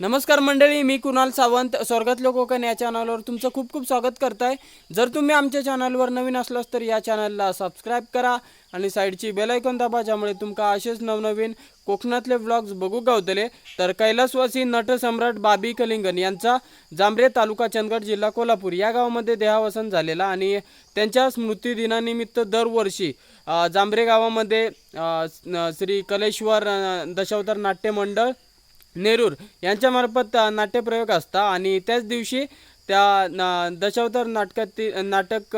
नमस्कार मंडळी मी कुणाल सावंत. स्वर्गातलं कोकण या चॅनलवर तुमचं खूप खूप स्वागत करताय. जर तुम्ही आमच्या चॅनलवर नवीन असलास तर या चॅनलला सबस्क्राईब करा आणि साईडची बेलायकॉन दाबा ज्यामुळे तुमका असेच नवनवीन कोकणातले व्लॉग्स बघू गावतले. तर कैलासवासी नटसम्राट बाबी कलिंगन यांचा जांभरे तालुका चंदगड जिल्हा कोल्हापूर या गावामध्ये देहावसन झालेला आणि त्यांच्या स्मृतिदिनानिमित्त दरवर्षी जांभरे गावामध्ये श्री कलेश्वर दशावतार नाट्य मंडळ नेरूर यांच्यामार्फत नाट्यप्रयोग असता आणि त्याच दिवशी त्या ना दशावतार नाटकातील नाटक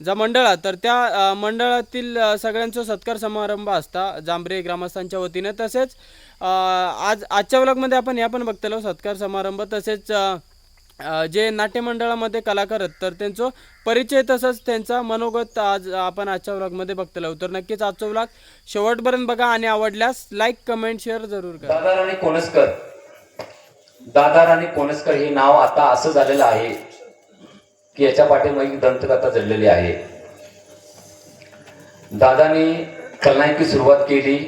जा मंडळात तर त्या मंडळातील सगळ्यांचा सत्कार समारंभ असता जांभरे ग्रामस्थांच्या वतीनं. तसेच आज आजच्या व्लॉगमध्ये आपण या पण बघतलो सत्कार समारंभ. तसेच जे नाट्यमंडळामध्ये कलाकार आहेत तर त्यांचं परिचय तसंच त्यांचा मनोगत आज आपण आजच्या व्लॉगमध्ये बघतलो तर नक्कीच आजचा व्लॉग शेवटपर्यंत बघा आणि आवडल्यास लाईक कमेंट शेअर जरूर करा. दादा आणि कोणसकर. दादा आणि कोणसकर हे नाव आता असं झालेलं आहे की याच्या पाठीमागे दंतकथा जडलेली आहे. दादानी कलनायकी सुरुवात केली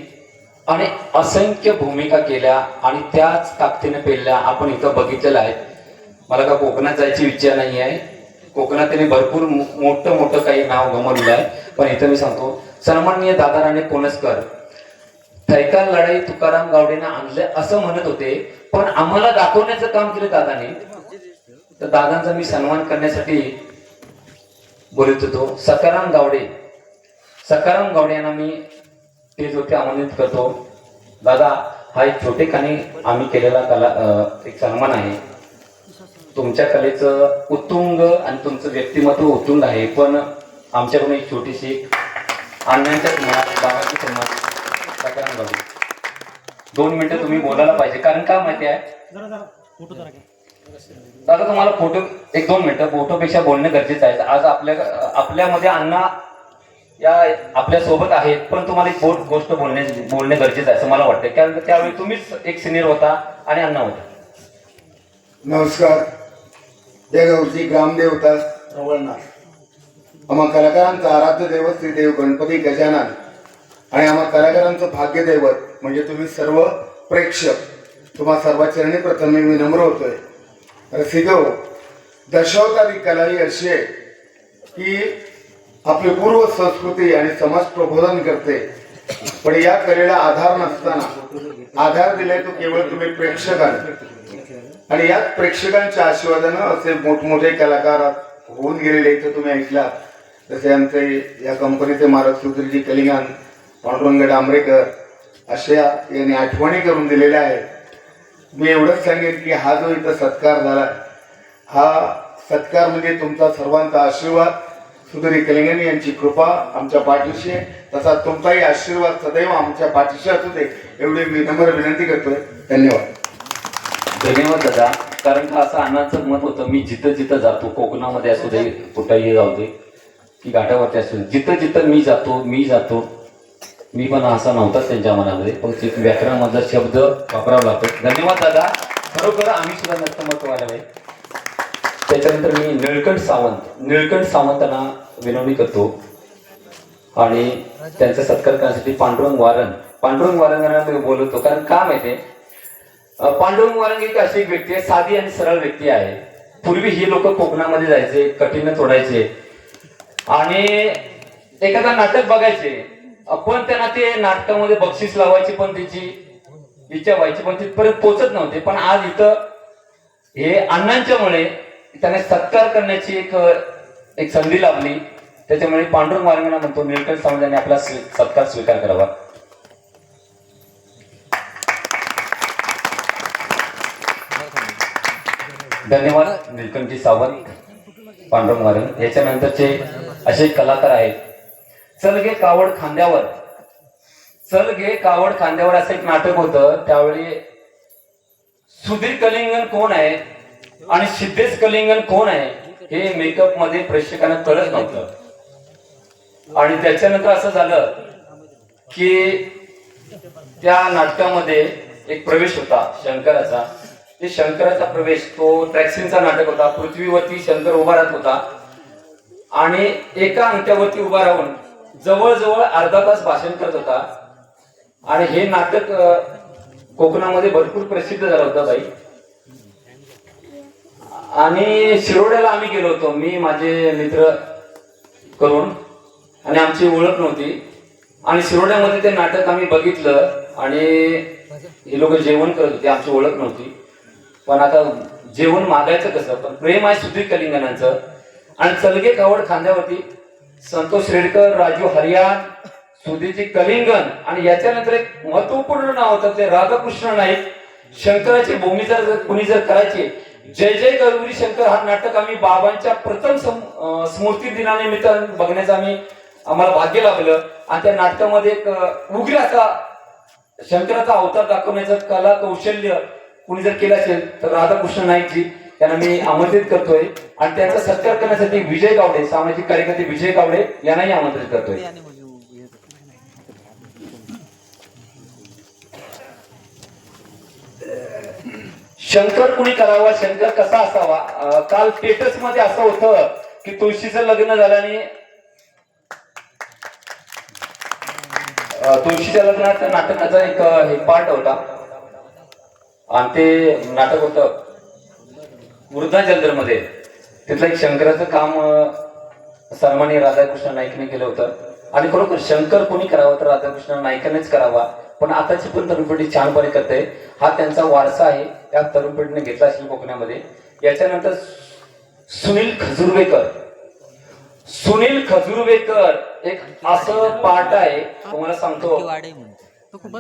आणि असंख्य भूमिका केल्या आणि त्याच ताकदीने पेलल्या आपण इथं बघितलेलं आहे. मला का कोकणात जायची इच्छा नाही आहे? कोकणात त्यांनी भरपूर मो- मोठं मोठं काही नाव गमवलेलं आहे. पण इथं मी सांगतो सन्माननीय दादा राणे कोणसकर थैकाल लढाई तुकाराम गावडेनं आणलं असं म्हणत होते पण आम्हाला दाखवण्याचं काम केलं दादाने. तर दादांचा मी सन्मान करण्यासाठी बोलत होतो सकाराम गावडे. सकाराम गावडे यांना मी स्टेजवरती आमंत्रित करतो. दादा हा एक छोटेखानी आम्ही केलेला कला एक सन्मान आहे. तुमच्या कलेचं उत्तुंग आणि तुमचं व्यक्तिमत्व उत्तुंग आहे. पण आमच्याकडून एक छोटीशी अण्णांच्या सकाराम गावडे दोन मिनिटं तुम्ही बोलायला पाहिजे. कारण का माहिती आहे? दादा तुम्हाला फोटो एक दोन मिनिटं. फोटोपेक्षा बोलणं गरजेचं आहे. आज आपल्या आपल्यामध्ये अण्णा या आपल्यासोबत आहेत पण तुम्हाला एक गोष्ट बोलणे बोलणे गरजेचं आहे असं मला वाटतं कारण त्यावेळी तुम्हीच एक सिनियर होता आणि अण्णा होता. नमस्कार. या गावची ग्रामदेवता रवळनाथ. आम्हा कलाकारांचं आराध्य दैवत श्री देव गणपती गजानन आणि आम्हा कलाकारांचं भाग्य दैवत म्हणजे तुम्ही सर्व प्रेक्षक तुम्हा सर्वाचरणी प्रथम मी नम्र होतोय. रसिको दशावतारी कला ही अशी आहे की आपली पूर्व संस्कृती आणि समाज प्रबोधन करते. पण या कलेला आधार नसताना आधार दिलाय तो केवळ तुम्ही प्रेक्षकांना आणि याच प्रेक्षकांच्या आशीर्वादानं असे मोठमोठे कलाकार होऊन गेलेले इथं तुम्ही ऐकला जसे आमचे या कंपनीचे महाराज सुधीरजी कलिंगान पांडुरंग डांबरेकर अशा यांनी आठवणी करून दिलेल्या आहेत. मी एवढंच सांगेन की हा जो इथं सत्कार झाला हा सत्कार म्हणजे तुमचा सर्वांचा आशीर्वाद. सुधीर कलिंगणी यांची कृपा आमच्या पाठीशी आहे. तसा तुमचाही आशीर्वाद सदैव आमच्या पाठीशी असू दे एवढी मी नम्र विनंती करतोय. धन्यवाद. धन्यवाद दादा. कारण का असं अण्णांचं मत होतं मी जिथं जिथं जातो कोकणामध्ये असू दे कुठंही जाऊ दे की घाटावरती असू दे जिथं जिथं मी जातो मी जातो. मी पण असा नव्हता त्यांच्या मनामध्ये पण ते व्याकरणामधला शब्द वापरावा लागतो. धन्यवाद दादा. खरोखर आम्ही सुद्धा नक्की व्हायला पाहिजे त्याच्यानंतर मी निळकंठ सावंत निळकंठ सावंतांना विनवणी करतो. आणि त्यांचा सत्कार करण्यासाठी पांडुरंग वारण पांडुरंग वारंगांना मी बोलवतो. कारण का माहिती आहे पांडुरंग वारंग एक अशी एक व्यक्ती आहे साधी आणि सरळ व्यक्ती आहे. पूर्वी ही लोक कोकणामध्ये जायचे कठीण तोडायचे आणि एखादा नाटक बघायचे. पण त्यांना ते नाटकामध्ये बक्षीस लावायची पण त्याची इच्छा व्हायची पण तिथपर्यंत पोचत नव्हते. पण आज इथं हे अण्णांच्यामुळे त्यांना सत्कार करण्याची एक एक संधी लाभली. त्याच्यामुळे पांडुरंग वारंगांना म्हणतो निळकंठ समाजाने आपला सत्कार स्वीकार करावा. धन्यवाद निलकंठी सावंत पांडुरंग वारंग. याच्यानंतरचे असे कलाकार आहेत. चल गे कावड खांद्यावर. चल गे कावड खांद्यावर असं एक नाटक होतं. त्यावेळी सुधीर कलिंगन कोण आहे आणि सिद्धेश कलिंगन कोण आहे हे मेकअपमध्ये प्रेक्षकांना कळत नव्हतं. आणि त्याच्यानंतर असं झालं की त्या नाटकामध्ये एक प्रवेश होता शंकराचा. ते शंकराचा प्रवेश तो ट्रॅक्सिनचा नाटक होता पृथ्वीवरती शंकर उभा राहत होता. आणि एका अंगठ्यावरती उभा राहून जवळजवळ अर्धा तास भाषण करत होता. आणि हे नाटक कोकणामध्ये भरपूर प्रसिद्ध झालं होतं बाई. आणि शिरोड्याला आम्ही गेलो होतो मी माझे मित्र करून. आणि आमची ओळख नव्हती. आणि शिरोड्यामध्ये ते नाटक आम्ही बघितलं आणि हे लोक जेवण करत होते आमची ओळख नव्हती. पण आता जेवण मागायचं कसं? पण प्रेम आहे सुधीर कलिंगणांचं आणि चलगे कावड खांद्यावरती संतोष रेडकर राजू हरियान सुधीरजी कलिंगन आणि याच्यानंतर एक महत्त्वपूर्ण नाव होतं ते राधाकृष्ण नाईक. शंकराची भूमी जर कुणी जर करायची जय जय गौरी शंकर हा नाटक आम्ही बाबांच्या प्रथम स्मृती दिनानिमित्त बघण्याचं आम्ही आम्हाला भाग्य लाभलं. आणि त्या नाटकामध्ये एक उग्र असा शंकराचा अवतार दाखवण्याचं कला कौशल्य कुणी जर केलं असेल तर राधाकृष्ण नाईकजी त्यांना मी आमंत्रित करतोय. आणि त्यांचा सत्कार करण्यासाठी विजय गावडे सामाजिक कार्यकर्ते विजय गावडे यांनाही आमंत्रित करतोय. शंकर कुणी करावा शंकर कसा असावा? काल स्टेटसमध्ये असं होतं की तुळशीचं लग्न झाल्याने तुळशीच्या लग्नात नाटकाचा एक हे पार्ट होता. आणि ते नाटक होतं वृद्धा जलदरमध्ये तिथलं एक शंकराचं काम अं, सन्माननीय राधाकृष्ण नाईकने केलं होतं. आणि खरोखर शंकर कोणी करावा तर राधाकृष्ण नाईकानेच करावा. पण आताची पण तरुण पिढी छानपणे करते. हा त्यांचा वारसा आहे त्या तरुण पिढीने घेतला असेल कोकणामध्ये. याच्यानंतर सुनील खजुर्वेकर. सुनील खजुर्वेकर एक असं पार्ट आहे तुम्हाला सांगतो.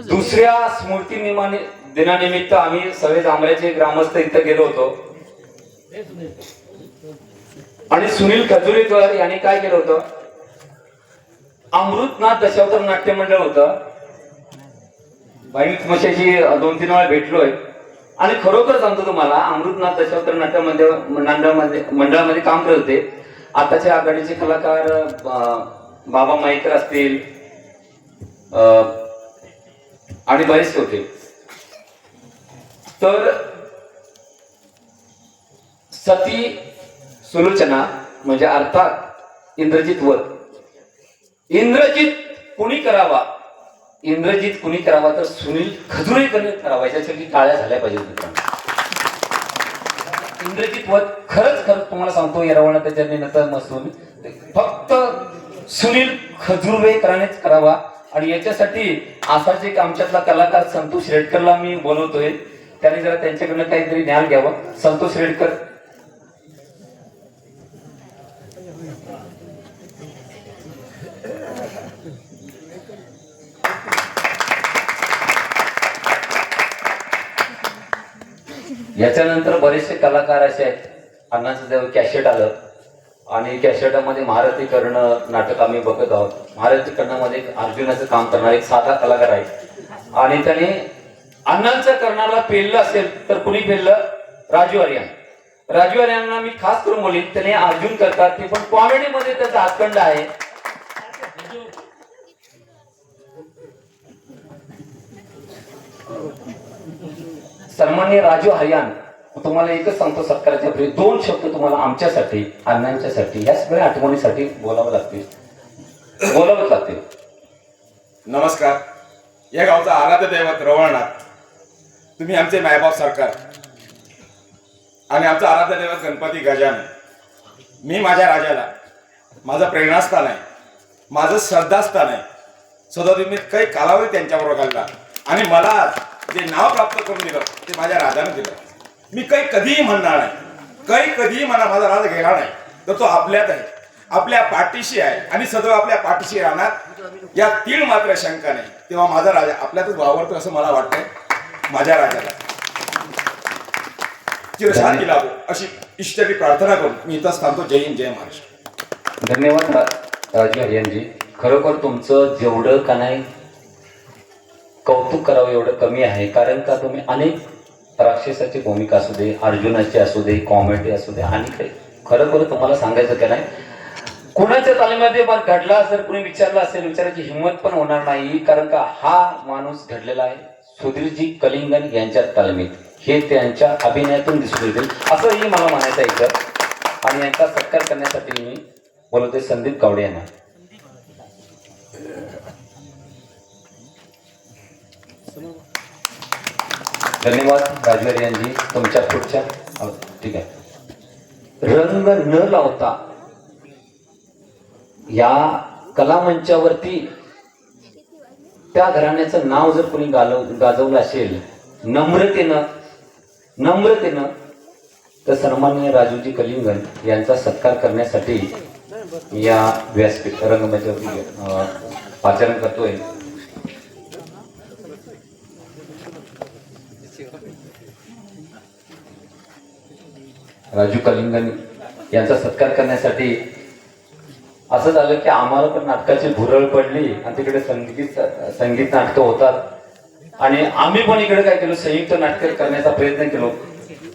दुसऱ्या स्मृती निमाने दिनानिमित्त आम्ही सगळे जांभळ्याचे ग्रामस्थ इथं गेलो होतो. आणि सुनील खजुरेकर यांनी काय केलं होतं? अमृतनाथ दशावतार नाट्य मंडळ होतं. बाई मशाशी दोन तीन वेळा भेटलोय. आणि खरोखर सांगतो तुम्हाला अमृतनाथ दशावतार नाट्य मंडळ मंडळामध्ये मंडळामध्ये काम करत होते. आताचे आघाडीचे कलाकार बाबा माईकर असतील अं, आणि बरेचसे होते. तर सती सुलोचना म्हणजे अर्थात इंद्रजित वध इंद्रजित कुणी करावा? इंद्रजित कुणी करावा? तर सुनील खजुरेकरने करावा. याच्यासाठी टाळ्या झाल्या पाहिजेत मित्रांनो. इंद्रजित वध खरंच खरंच तुम्हाला सांगतो येरवणा त्याच्या नंतर नसून फक्त सुनील खजुरवेकरानेच करावा. आणि याच्यासाठी असाच एक आमच्यातला कलाकार संतोष रेडकरला मी बोलवतोय. त्याने जरा त्यांच्याकडनं काहीतरी ज्ञान घ्यावं. संतोष रेडकर. याच्यानंतर बरेचसे कलाकार असे आहेत. अण्णाचं जेव्हा कॅशेट आलं. आणि कॅशेटामध्ये महारथी करणं नाटक आम्ही बघत आहोत. महारथी कर्णामध्ये एक अर्जुनाचं काम करणारा एक साधा कलाकार आहे आणि त्याने अण्णांच्या कर्णाला पेललं असेल तर कुणी पेललं राजू आर्या राजू आर्यांना मी खास करून बोलीन त्याने अर्जुन करतात ते पण कॉमेडीमध्ये त्याचा हातखंड आहे. सन्मान्य राजू हरियान तुम्हाला एकच सांगतो सरकारच्या दोन शब्द तुम्हाला आमच्यासाठी अण्णांच्यासाठी या सगळ्या आठवणीसाठी बोलावं लागतील. बोलावंच लागतील. नमस्कार. या गावचा आराध्य दैवत रवळनाथ. तुम्ही आमचे मायबाप सरकार. आणि आमचा आराध्य दैवत गणपती गजानन. मी माझ्या राजाला माझं प्रेरणास्थान आहे. माझं श्रद्धास्थान आहे. सदा तुम्ही काही कालावधी त्यांच्याबरोबर घालला आणि मला जे नाव प्राप्त करून दिलं ते माझ्या राजाने दिलं. मी काही कधीही म्हणणार नाही. काही कधीही मला माझा राजा घेणार नाही. तर तो आपल्यात आहे. आपल्या पाठीशी आहे. आणि सदैव आपल्या पाठीशी राहणार. या तीळ मात्र शंका नाही. तेव्हा माझा राजा आपल्यातच वावरतो असं मला वाटतंय. माझ्या राजाला. चिरशांती लाभो. अशी ईश्वरी प्रार्थना करून मी इथंच थांबतो. जय हिंद जय महाराष्ट्र. धन्यवाद राजू हरियानजी खरोखर तुमचं जेवढं का नाही कौतुक करावं एवढं कमी आहे. कारण का तुम्ही अनेक राक्षसाची भूमिका असू दे अर्जुनाची असू दे कॉमेडी असू दे आणि काही खरोखर तुम्हाला सांगायचं का नाही? कुणाच्या तालीमध्ये पण घडला जर कुणी विचारला असेल विचारायची हिंमत पण होणार नाही कारण का हा माणूस घडलेला आहे. सुधीरजी कलिंगन यांच्या तालमीत हे त्यांच्या अभिनयातून दिसून येतील. असंही मला म्हणायचं आहे इथं. आणि यांचा सत्कार करण्यासाठी मी बोलतोय संदीप कावडे यांना. धन्यवाद राजवेर यांनी तुमच्या पुढच्या ठीक आहे. रंग न लावता या कलामंचावरती त्या घराण्याचं नाव जर कोणी गालव गाजवलं असेल नम्रतेनं नम्रतेनं तर सन्मान्य राजूजी कलिंगन यांचा सत्कार करण्यासाठी या व्यासपीठ रंगमंचावरती अं, आचरण करतोय. राजू कलिंगन यांचा सत्कार करण्यासाठी असं झालं की आम्हाला पण नाटकाची भुरळ पडली आणि तिकडे संगीत संगीत नाटकं होतात. आणि आम्ही पण इकडे काय केलं संयुक्त नाटक करण्याचा प्रयत्न केलो.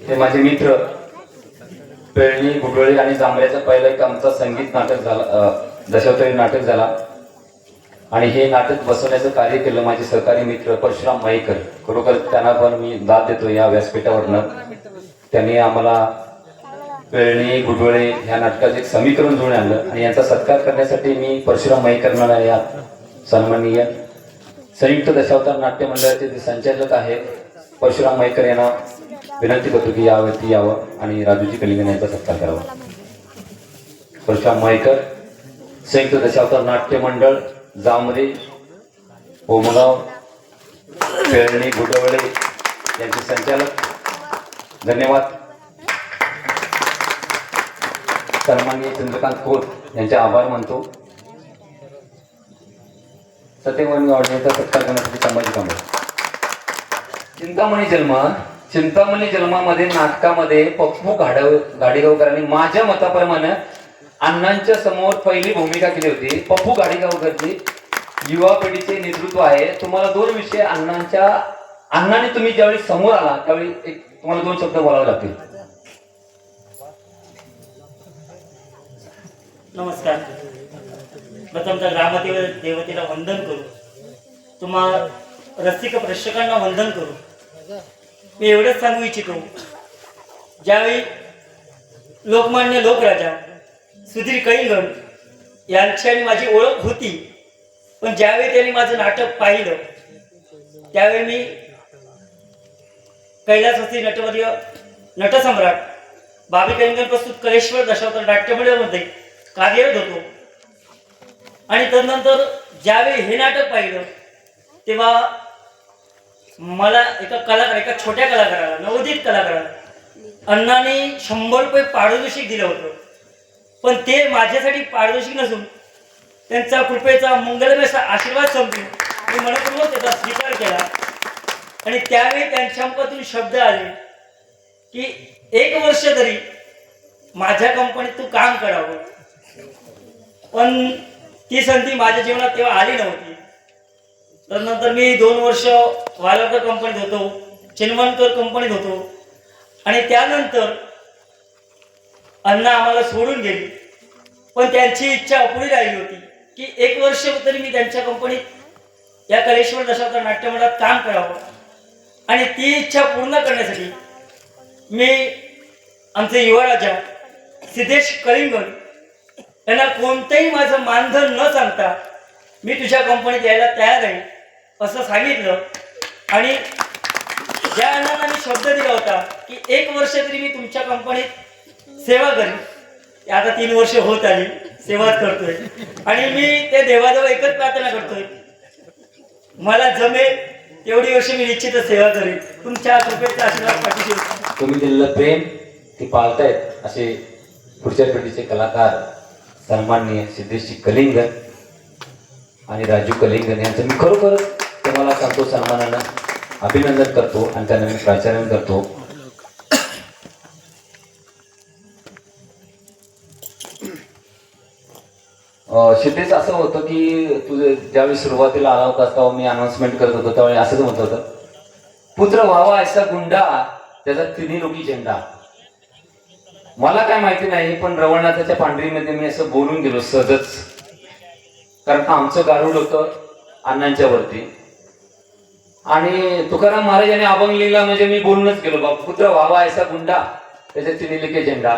ते माझे मित्र पेळणी गुडळी आणि जांभळ्याचा पहिला एक आमचा संगीत नाटक झाला अं, दशावतारी नाटक झाला. आणि हे नाटक बसवण्याचं कार्य केलं माझे सहकारी मित्र परशुराम माईकर खरोखर त्यांना पण मी दाद देतो या व्यासपीठावरनं. त्यांनी आम्हाला पेळणे गुडवळे ह्या नाटकाचं एक समीकरण जुळून आणलं. आणि यांचा सत्कार करण्यासाठी मी परशुराम माईकरणाला या सन्माननीय संयुक्त दशावतार नाट्य मंडळाचे जे संचालक आहेत परशुराम मयकर यांना विनंती करतो की यावरती यावं आणि राजूजी कलिंगन यांचा सत्कार करावा. परशुराम मयकर संयुक्त दशावतार नाट्य मंडळ जांभरे ओमगाव पेळणे गुडवळे यांचे संचालक. धन्यवाद. सन्माननीय चंद्रकांत खोत यांचे आभार मानतो. सत्यवन गावडेचा सत्कार करण्यासाठी संभाजी कांबळे. चिंतामणी जन्म चिंतामणी जन्मामध्ये नाटकामध्ये पप्पू गाडव गाडीगावकरांनी माझ्या मताप्रमाणे अण्णांच्या समोर पहिली भूमिका केली होती. पप्पू गाडीगावकरची युवा पिढीचे नेतृत्व आहे. तुम्हाला दोन विषय अण्णांच्या अण्णाने तुम्ही ज्यावेळी समोर आला त्यावेळी एक तुम्हाला दोन शब्द बोलावे लागतील. नमस्कार. प्रथमतः ग्रामदेव देवतेला वंदन करू. तुम्हा रसिक प्रेक्षकांना वंदन करू. मी एवढंच सांगू इच्छितो. ज्यावेळी लोकमान्य लोकराजा सुधीर कळींगण यांची आणि माझी ओळख होती पण ज्यावेळी त्यांनी माझं नाटक पाहिलं त्यावेळी मी कैलासवासी नटवर्य नटसम्राट बाबी कलिंगण प्रस्तुत कलेश्वर दशावतार नाट्यमंडळामध्ये कार्यरत होतो. आणि तदनंतर ज्यावेळी हे नाटक पाहिलं तेव्हा मला एका कलाकार एका छोट्या कलाकाराला नवोदित कलाकाराला अण्णाने शंभर रुपये पारितोषिक दिलं होतं. पण ते माझ्यासाठी पारितोषिक नसून त्यांचा कृपेचा मंगलमयचा आशीर्वाद समजून मी मनपूर्वक त्याचा स्वीकार केला. आणि त्यावेळी त्यांच्या मुखातून शब्द आले की एक वर्ष तरी माझ्या कंपनीत तू काम करावं. पण ती संधी माझ्या जीवनात तेव्हा आली नव्हती. तर नंतर मी दोन वर्ष वायलकर कंपनीत होतो चिन्वनकर कंपनीत होतो. आणि त्यानंतर अण्णा आम्हाला सोडून गेली. पण त्यांची इच्छा अपुरी राहिली होती की एक वर्ष तरी मी त्यांच्या कंपनीत या कलेश्वर दशावतार नाट्यमंडळात काम करावं. आणि ती इच्छा पूर्ण करण्यासाठी मी आमचे युवा राजा सिद्धेश कलिंगण यांना कोणतंही माझं मानधन न सांगता मी तुझ्या कंपनीत यायला तयार आहे असं सांगितलं. आणि ज्या अण्णांना मी शब्द दिला होता की एक वर्ष तरी मी तुमच्या कंपनीत सेवा करीन. आता तीन वर्ष होत आली सेवाच करतोय. आणि मी ते देवाजवळ एकच प्रार्थना करतोय. मला जमेल तेवढी वर्ष मी निश्चितच सेवा करेन. तुमच्या कृपेचा आशीर्वाद पाठीशी तुम्ही दिलेलं प्रेम ते पाळतायत असे पुढच्या पिढीचे कलाकार सन्माननीय सिद्धेशी कलिंगन आणि राजू कलिंगन यांचं मी खरोखरच तुम्हाला सांगतो सन्मानानं अभिनंदन करतो आणि त्यांना मी प्राचार्य करतो. सिद्धेश असं होतं की तुझे ज्यावेळी सुरुवातीला आला होता तेव्हा मी अनाउन्समेंट करत होतो त्यावेळी असंच म्हणत होतं पुत्र व्हावा असा गुंडा त्याचा तिन्ही लोकी झेंडा. मला काय माहिती नाही पण रवळनाथाच्या पांढरीमध्ये मी असं बोलून गेलो सहजच. कारण का आमचं गारुड होतं अण्णांच्या वरती. आणि तुकाराम महाराज यांनी अभंग लिहिला म्हणजे मी बोलूनच गेलो. बाबा पुत्र व्हावा ऐसा गुंडा त्याच्या तिने लिखे झेंडा.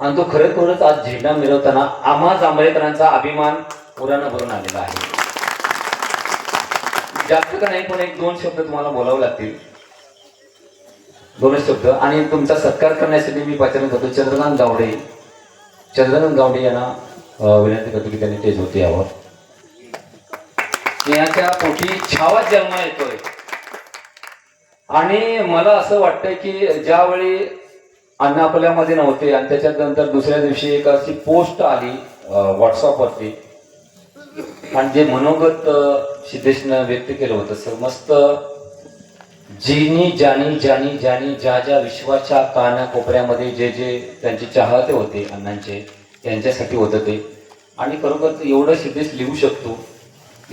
आणि तो खरोखरच आज झेंडा मिळवताना आम्हा जांभळेकरांचा अभिमान पुराणा भरून आलेला आहे. जास्त का नाही पण एक दोन शब्द तुम्हाला बोलावे लागतील. दोनच शब्द. आणि तुमचा सत्कार करण्यासाठी मी पाचारण करतो चंद्रकांत गावडे. चंद्रकांत गावडे यांना विनंती करतो की त्यांनी तेच होते यावर स्नेहाच्या पोटी छावा जन्म येतोय. आणि मला असं वाटतंय की ज्यावेळी अन्न आपल्यामध्ये नव्हते आणि त्याच्यानंतर दुसऱ्या दिवशी एक अशी पोस्ट आली व्हॉट्सअपवरती आणि जे मनोगत सिद्धेशनं व्यक्त केलं होतं समस्त जिनी जानी जानी जानी ज्या ज्या विश्वाच्या काना कोपऱ्यामध्ये जे जे त्यांचे चाहते होते अण्णांचे त्यांच्यासाठी होतं ते. आणि खरोखर एवढं सिद्धेश लिहू शकतो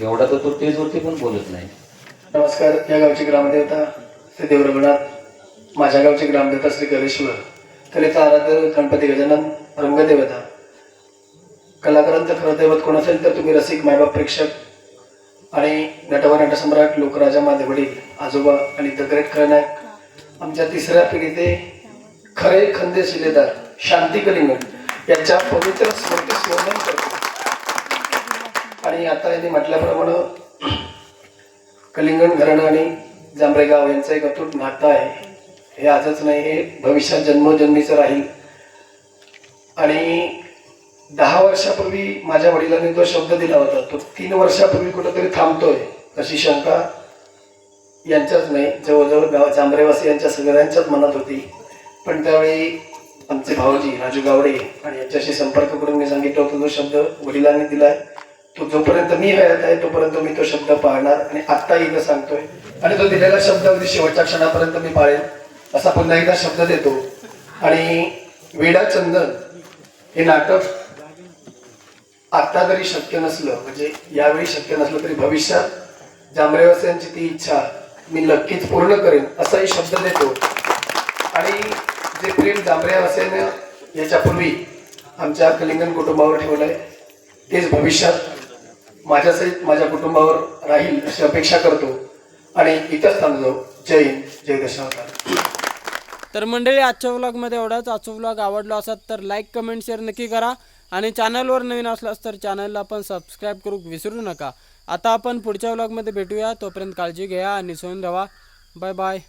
एवढा तर तो तेजवरती पण बोलत नाही. नमस्कार या गावची ग्रामदेवता श्री देव रघुनाथ माझ्या गावची ग्रामदेवता श्री गणेश्वर कलेचा आराध्य गणपती गजानन रंगदेवता. कलाकारांचं खरं दैवत कोण असेल तर तुम्ही रसिक मायबाप प्रेक्षक आणि नटवा नटसम्राट लोकराजा माझे वडील आजोबा आणि द ग्रेट खरनायक आमच्या तिसऱ्या पिढीते खरे खंदे शिलेदार शांती कलिंगड यांच्या पवित्र स्मृती स्मरण करतो. आणि आता यांनी म्हटल्याप्रमाणे कलिंगण घराणं आणि जांभरेगाव यांचं एक अतूट नातं आहे. हे आजच नाही हे भविष्यात जन्मोजन्मीचं राहील. आणि दहा वर्षापूर्वी माझ्या वडिलांनी तो शब्द दिला होता. तो तीन वर्षापूर्वी कुठंतरी थांबतोय अशी शंका यांच्याच नाही. जवळजवळ गाव चांबरेवासी यांच्या सगळ्यांच्याच मनात होती. पण त्यावेळी आमचे भाऊजी राजू गावडे आणि यांच्याशी संपर्क करून मी सांगितलं होतं जो शब्द वडिलांनी दिलाय. तो जोपर्यंत मी हयात आहे तोपर्यंत मी तो शब्द पाळणार आणि आत्ता इथं सांगतोय. आणि तो दिलेला शब्द अगदी शेवटच्या क्षणापर्यंत मी पाळेन असा पुन्हा एकदा शब्द देतो. आणि वेडा चंदन हे नाटक आत्ता जरी शक्य नसलं म्हणजे यावेळी शक्य नसलं तरी भविष्यात जांभरेवासियांची ती इच्छा मी नक्कीच पूर्ण करेन असाही शब्द देतो. आणि जे प्रेम जांभरेवासियानं याच्यापूर्वी आमच्या कलिंगण कुटुंबावर ठेवलं आहे तेच भविष्यात माझ्यासहित माझ्या कुटुंबावर राहील अशी अपेक्षा करतो. आणि इथंच थांबलो. जय हिंद जय दशावतार. तर मंडळी आजच्या व्लॉगमध्ये एवढाच. आजचा व्लॉग आवडला असाल तर लाईक कमेंट शेअर नक्की करा. आणि चॅनलवर नवीन असलास तर चॅनलला पण सबस्क्राईब करू विसरू नका. आता आपण पुढच्या व्लॉगमध्ये भेटूया. तोपर्यंत काळजी घ्या आणि सोडून राहा. Bye bye